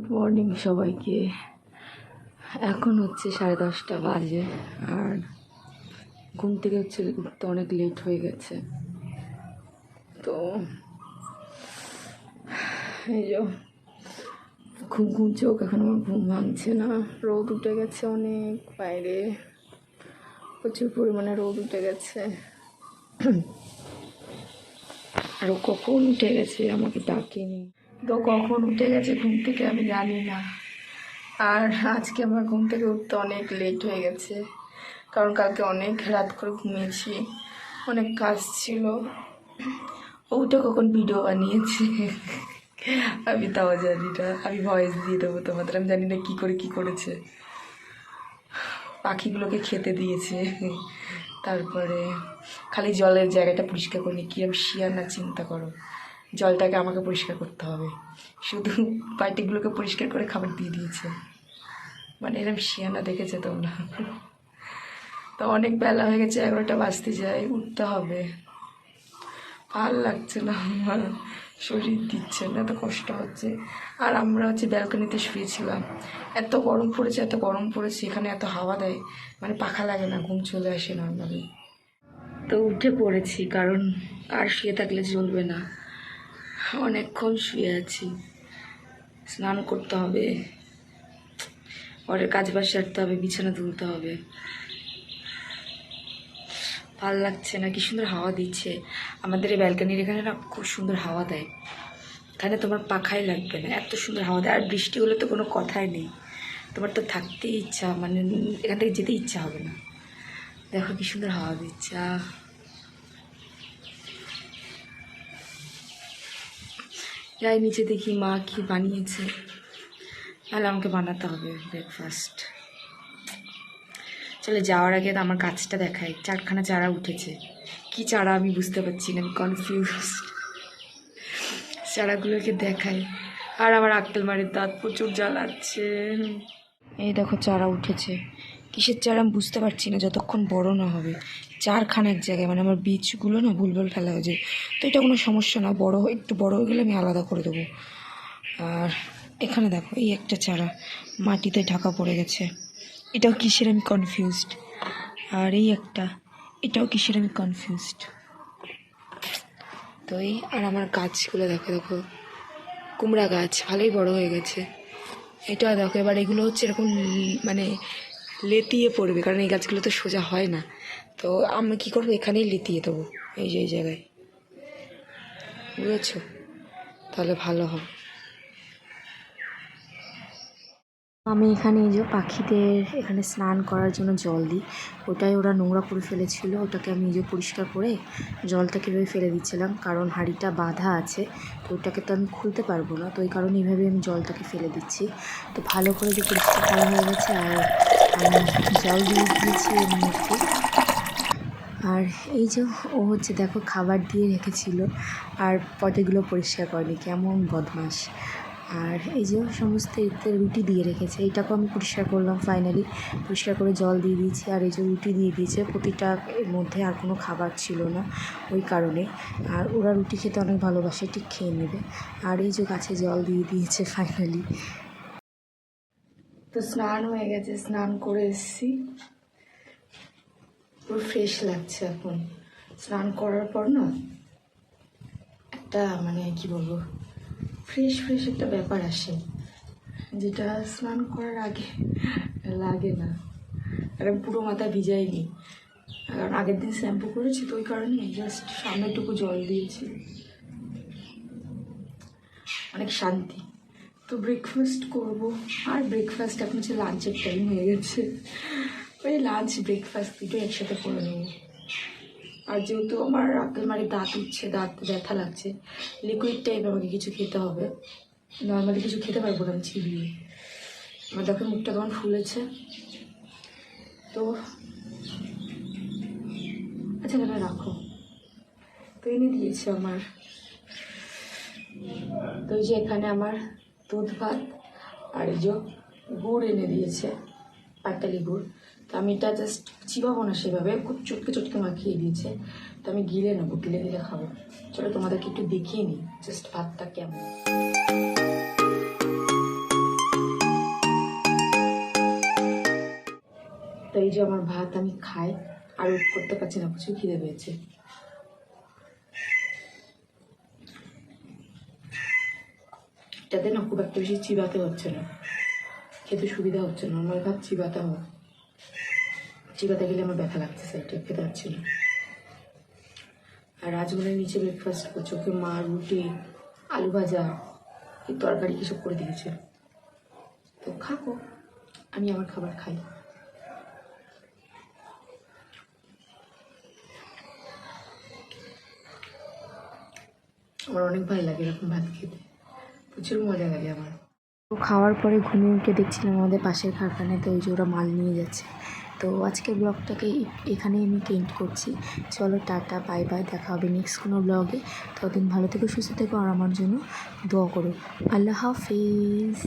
Good morning সবাইকে। এখন হচ্ছে সাড়ে দশটা বাজে আর ঘুম থেকে হচ্ছে উঠতে অনেক লেট হয়ে গেছে। তো এই যে ঘুম ঘুম চোখ এখন আমার ঘুম ভাঙছে না। রোদ উঠে গেছে অনেক বাইরে। প্রচুর পরিমাণে রোদ উঠে গেছে। আরও কখন উঠে গেছে আমাকে ডাকেনি। তো কখন উঠে গেছে ঘুম থেকে আমি জানি না। আর আজকে আমার ঘুম থেকে উঠতে অনেক লেট হয়ে গেছে, কারণ কালকে অনেক রাত করে ঘুমিয়েছি, অনেক কাজ ছিল। ও উঠে কখন ভিডিও বানিয়েছে, আমি তাও জানি না, আমি ভয়েস দিয়ে দেবো তোমাদের, আমি জানি না কী করে কী করেছে। পাখিগুলোকে খেতে দিয়েছে, তারপরে খালি জলের জায়গাটা পরিষ্কার করিনি কি আমি শিয়ার না চিন্তা করো। জলটাকে আমাকে পরিষ্কার করতে হবে। শুধু পার্টিগুলোকে পরিষ্কার করে খাবার দিয়ে দিয়েছে। মানে এরকম শিয়ানা দেখেছে তোমরা। তো অনেক বেলা হয়ে গেছে, এগারোটা বাজতে যায়, উঠতে হবে। ভালো লাগছে না আমার, শরীর দিচ্ছে না, এত কষ্ট হচ্ছে। আর আমরা হচ্ছে ব্যালকনিতে শুয়েছিলাম। এত গরম পড়েছে, এত গরম পড়েছে, এখানে এত হাওয়া দেয় মানে পাখা লাগে না, ঘুম চলে আসে নর্মালি তো উঠে পড়েছি, কারণ আর শুয়ে থাকলে চলবে না। অনেকক্ষণ শুয়ে আছি। স্নান করতে হবে। পরের কাজ বাজ সারতে হবে, বিছানা তুলতে হবে। ভালো লাগছে না, কি সুন্দর হাওয়া দিচ্ছে। আমাদের এই ব্যালকানির এখানে না খুব সুন্দর হাওয়া দেয়। এখানে তোমার পাখাই লাগবে না, এত সুন্দর হাওয়া দেয়। আর বৃষ্টি হলে তো কোনো কথাই নেই। তোমার তো থাকতেই ইচ্ছা মানে এখান থেকে যেতে ইচ্ছা হবে না। দেখো কি সুন্দর হাওয়া দিচ্ছে যাই নিচে দেখি মা কি বানিয়েছে। তাহলে আমাকে বানাতে হবে ব্রেকফাস্ট চলে যাওয়ার আগে আমার গাছটা দেখায় চারখানা চারা উঠেছে। কি চারা আমি বুঝতে পারছি না, আমি কনফিউজ চারাগুলোকে দেখাই। আর আমার আক্কেল মারির দাঁত প্রচুর জ্বালাচ্ছে। এই দেখো চারা উঠেছে। কিসের চারা আমি বুঝতে পারছি না, যতক্ষণ বড় না হবে। চারখানা এক জায়গায় মানে আমার বীজগুলো না ভুলভাল ফেলা হয়েছে। তো এটা কোনো সমস্যা না, বড় একটু বড় হয়ে গেলে আমি আলাদা করে দেবো। আর এখানে দেখো, এই একটা চারা মাটিতে ঢাকা পড়ে গেছে। এটাও কিসের আমি কনফিউজড আর এই একটা, এটাও কিসের আমি কনফিউজড তো এই আর আমার গাছগুলো দেখো দেখো। কুমড়া গাছ, ভালোই বড় হয়ে গেছে। এটা দেখো, এবার এগুলো হচ্ছে এরকম মানে লেতিয়ে পড়বে, কারণ এই গাছগুলো তো সোজা হয় না। তো আমি কী করব? এখানেই লেতিয়ে দেবো, এই যে, এই জায়গায়। বুঝেছ? তাহলে ভালো হবে। আমি এখানে এই যে পাখিদের এখানে স্নান করার জন্য জল দিই। ওটাই ওরা নোংরা করে ফেলেছিল, ওটাকে আমি নিজে পরিষ্কার করে জলটা কীভাবে ফেলে দিচ্ছিলাম, কারণ হাঁড়িটা বাঁধা আছে, তো ওটাকে তো আমি খুলতে পারব না, তো ওই কারণে এইভাবে আমি জলটাকে ফেলে দিচ্ছি। তো ভালো করে যে পরিষ্কার করা হয়ে গেছে, আর জল দিয়ে দিয়েছি এর মধ্যে। আর এই যে ও হচ্ছে দেখো খাবার দিয়ে রেখেছিল, আর পটেগুলো পরিষ্কার করেনি, কেমন বদমাস আর এই যে সমস্ত এতে রুটি দিয়ে রেখেছে এইটাকেও আমি পরিষ্কার করলাম ফাইনালি পরিষ্কার করে জল দিয়ে দিয়েছি, আর এই যে রুটি দিয়ে দিয়েছে, প্রতিটা এর মধ্যে আর কোনো খাবার ছিল না ওই কারণে। আর ওরা রুটি খেতে অনেক ভালোবাসে, ঠিক খেয়ে নেবে। আর এই যে গাছে জল দিয়ে দিয়েছে ফাইনালি তো স্নান হয়ে গেছে, স্নান করে এসেছি। পুরো ফ্রেশ লাগছে এখন। স্নান করার পর না একটা মানে কি বলব ফ্রেশ ফ্রেশ একটা ব্যাপার আসে। যেটা স্নান করার আগে লাগে না। কারণ পুরো মাথা ভিজাইনি কারণ আগের দিন শ্যাম্পু করেছি তো ওই কারণে জাস্ট সামনেটুকু জল দিয়েছি। অনেক শান্তি। তো ব্রেকফাস্ট করব। আর ব্রেকফাস্ট এখন হচ্ছে লাঞ্চের টাইম হয়ে গেছে। ওই লাঞ্চ ব্রেকফাস্ট দুটো একসাথে করে নেব। আর যেহেতু আমার মানে দাঁত উঠছে, দাঁত ব্যথা লাগছে লিকুইড টাইপ আমাকে কিছু খেতে হবে। নর্মালি কিছু খেতে পারব না চিবিয়ে। আমার দেখো মুখটা কেমন ফুলেছে। তো আচ্ছা দাদা রাখো। তো এনে দিয়েছে আমার। তো যে এখানে আমার দুধ ভাত আর এই যে গুড় এনে দিয়েছে, পাটালি গুড়। তো আমি এটা জাস্ট চিবাবো না সেভাবে, খুব চটকে চটকে মাখিয়ে দিয়েছে। তো আমি গিলে নেব, গিলে গিলে খাব। চলো তোমাদেরকে একটু দেখিয়ে নিই জাস্ট ভাতটা কেমন। তো এই যে আমার ভাত আমি খাই, আর করতে পারছি না, প্রচুর খিদে পেয়েছে। এটাতে না খুব একটা বেশি চিবাতে হচ্ছে না। খেতে সুবিধা হচ্ছে না। আমার ভাত চিবাতে হয়। চিবাতে গেলে আমার ব্যথা লাগছে সাইডে খেতে পারছি না। আর রাজমনের নিচে ব্রেকফাস্ট করছে। ওকে মা, রুটি, আলু ভাজা, এই তরকারি এসব করে দিয়েছে। তো খাব। আমি আমার খাবার খাই। আমার অনেক ভালো লাগে এরকম ভাত খেতে। প্রচুর মজা লাগে আমার। তো খাওয়ার পরে ঘুমিয়ে উঠে দেখছিলাম আমাদের পাশের কারখানায় তো ওই যে ওরা মাল নিয়ে যাচ্ছে। তো আজকের ব্লগটাকে এখানেই আমি পেন্ট করছি। চলো টাটা বাই বাই দেখা হবে নেক্সট কোনো ব্লগে। ততদিন ভালো থেকো, সুস্থ থেকো, আর আমার জন্য দোয়া করো। আল্লাহ হাফিজ।